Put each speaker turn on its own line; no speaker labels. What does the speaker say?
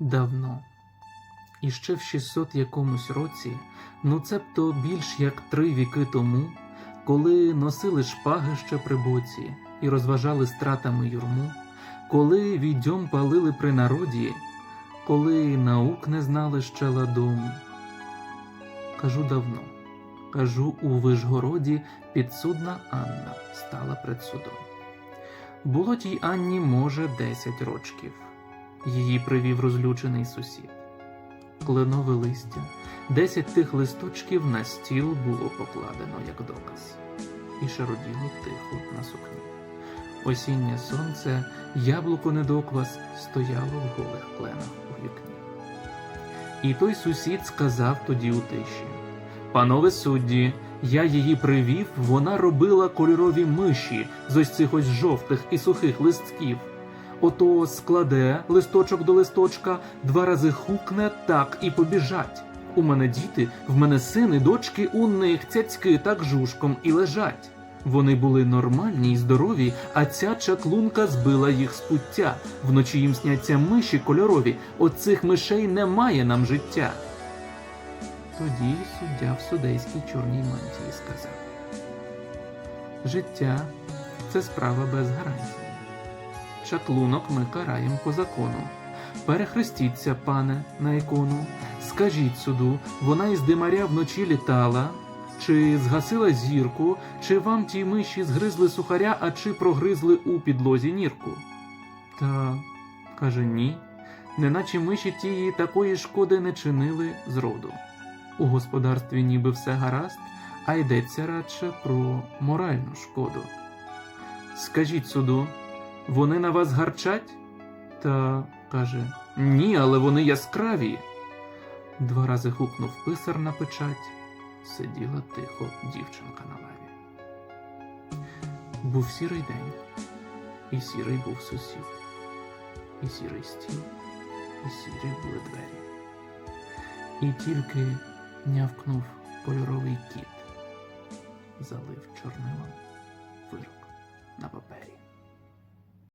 давно. І ще в 600 якомусь році, ну цебто більш як три віки тому, коли носили шпаги ще при боці і розважали стратами юрму, коли відьом палили при народі, коли наук не знали ще ладом. Кажу давно, кажу, у Вишгороді підсудна Анна стала перед судом. Було тій Анні, може, десять рочків. Її привів розлючений сусід. Кленове листя, десять тих листочків на стіл було покладено як доказ, і шароділо тихо на сукні. Осіннє сонце, яблуко недоквас, стояло в голих кленах у вікні. І той сусід сказав тоді у тиші: Панове судді, я її привів, вона робила кольорові миші з ось цих ось жовтих і сухих листків. Ото складе листочок до листочка, два рази хукне так і побіжать. У мене діти, в мене сини, дочки, у них цяцьки так жушком і лежать. Вони були нормальні й здорові, а ця чаклунка збила їх з пуття. Вночі їм сняться миші кольорові. От цих мишей немає нам життя. Тоді суддя в судейській чорній мантії сказав: Життя це справа без гарантії. Чаклунок ми караєм по закону. Перехрестіться, пане, на ікону. Скажіть суду, вона із димаря вночі літала, чи згасила зірку, чи вам ті миші згризли сухаря, а чи прогризли у підлозі нірку? Та каже ні, неначе миші тії такої шкоди не чинили зроду. У господарстві ніби все гаразд, а йдеться радше про моральну шкоду. Скажіть суду, вони на вас гарчать? Та каже Ні, але вони яскраві. Два рази хукнув писар на печать, сиділа тихо дівчинка на лаві. Був сірий день, і сірий був сусід, і сірий стіл, і сірі були двері. І тільки нявкнув кольоровий кіт, залив чорнилом вирок на папері.